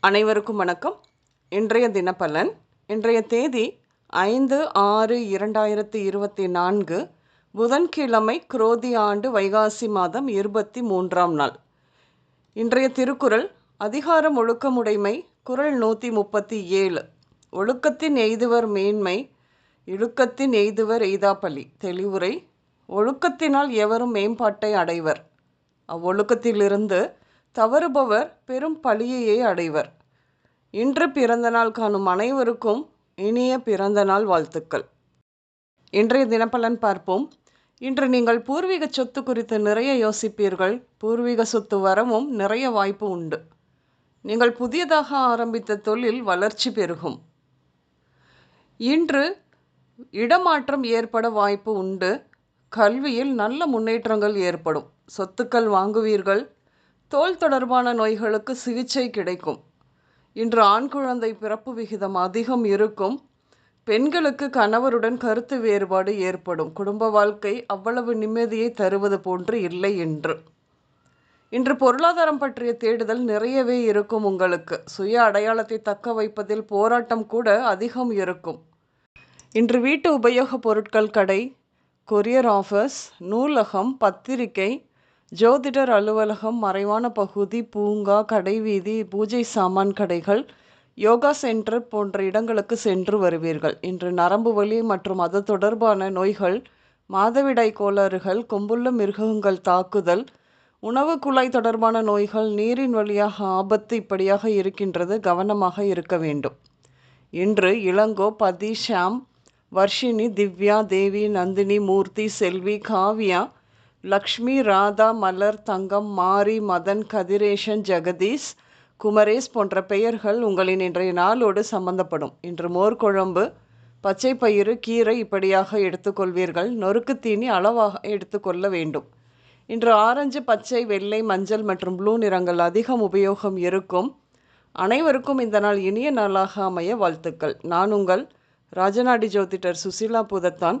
அனைவருக்கும் வணக்கம். இன்றைய தினப்பலன் இன்றைய தேதி ஐந்து ஆறு இரண்டாயிரத்தி இருபத்தி நான்கு புதன்கிழமை குரோதி ஆண்டு வைகாசி மாதம் இருபத்தி மூன்றாம் நாள். இன்றைய திருக்குறள் அதிகாரம் ஒழுக்கமுடைமை குரல் நூற்றி முப்பத்தி ஏழு. ஒழுக்கத்தின் எய்துவர் மேன்மை இழுக்கத்தின் எய்துவர் எய்தாப்பள்ளி. தெளிவுரை ஒழுக்கத்தினால் எவரும் மேம்பாட்டை அடைவர். அவ்வொழுக்கத்திலிருந்து தவறுபவர் பெரும் பழியையே அடைவர். இன்று பிறந்தநாள் காணும் அனைவருக்கும் இனிய பிறந்தநாள் வாழ்த்துக்கள். இன்றைய தினப்பலன் பார்ப்போம். இன்று நீங்கள் பூர்வீக சொத்து குறித்து நிறைய யோசிப்பீர்கள். பூர்வீக சொத்து வரவும் நிறைய வாய்ப்பு உண்டு. நீங்கள் புதியதாக ஆரம்பித்த தொழில் வளர்ச்சி பெருகும். இன்று இடமாற்றம் ஏற்பட வாய்ப்பு உண்டு. கல்வியில் நல்ல முன்னேற்றங்கள் ஏற்படும். சொத்துக்கள் வாங்குவீர்கள். தோல் தொடர்பான நோய்களுக்கு சிகிச்சை கிடைக்கும். இன்று ஆண் குழந்தை பிறப்பு விகிதம் அதிகம் இருக்கும். பெண்களுக்கு கணவருடன் கருத்து வேறுபாடு ஏற்படும். குடும்ப வாழ்க்கை அவ்வளவு நிம்மதியை தருவது போன்று இல்லை என்று. இன்று பொருளாதாரம் பற்றிய தேடுதல் நிறையவே இருக்கும் உங்களுக்கு. சுய அடையாளத்தை தக்க வைப்பதில் போராட்டம் கூட அதிகம் இருக்கும். இன்று வீட்டு உபயோகப் பொருட்கள் கடை கொரியர் ஆஃபீஸ் நூலகம் பத்திரிகை ஜோதிடர் அலுவலகம் மறைவான பகுதி பூங்கா கடைவீதி பூஜை சாமான் கடைகள் யோகா சென்டர் போன்ற இடங்களுக்கு சென்று வருவீர்கள். இன்று நரம்பு வலி மற்றும் அது தொடர்பான நோய்கள் மாதவிடாய் கோளாறுகள் கொம்புள்ள மிருகங்கள் தாக்குதல் உணவு குழாய் தொடர்பான நோய்கள் நீரின் வழியாக ஆபத்து இப்படியாக இருக்கின்றது கவனமாக இருக்க வேண்டும். இன்று இளங்கோ பதி ஷாம் வர்ஷினி திவ்யா தேவி நந்தினி மூர்த்தி செல்வி காவியா லக்ஷ்மி ராதா மலர் தங்கம் மாரி மதன் கதிரேஷன் ஜெகதீஷ் குமரேஷ் போன்ற பெயர்கள் உங்களின் இன்றைய நாளோடு சம்பந்தப்படும். இன்று மோர் குழம்பு பச்சை பயிறு கீரை இப்படியாக எடுத்துக்கொள்வீர்கள். நொறுக்கு தீனி அளவாக எடுத்துக்கொள்ள வேண்டும். இன்று ஆரஞ்சு பச்சை வெள்ளை மஞ்சள் மற்றும் ப்ளூ நிறங்கள் அதிகம் உபயோகம் இருக்கும். அனைவருக்கும் இந்த நாள் இனிய நாளாக அமைய வாழ்த்துக்கள். நான் உங்கள் ராஜநாடி ஜோதிடர் சுசிலா புதத்தான்.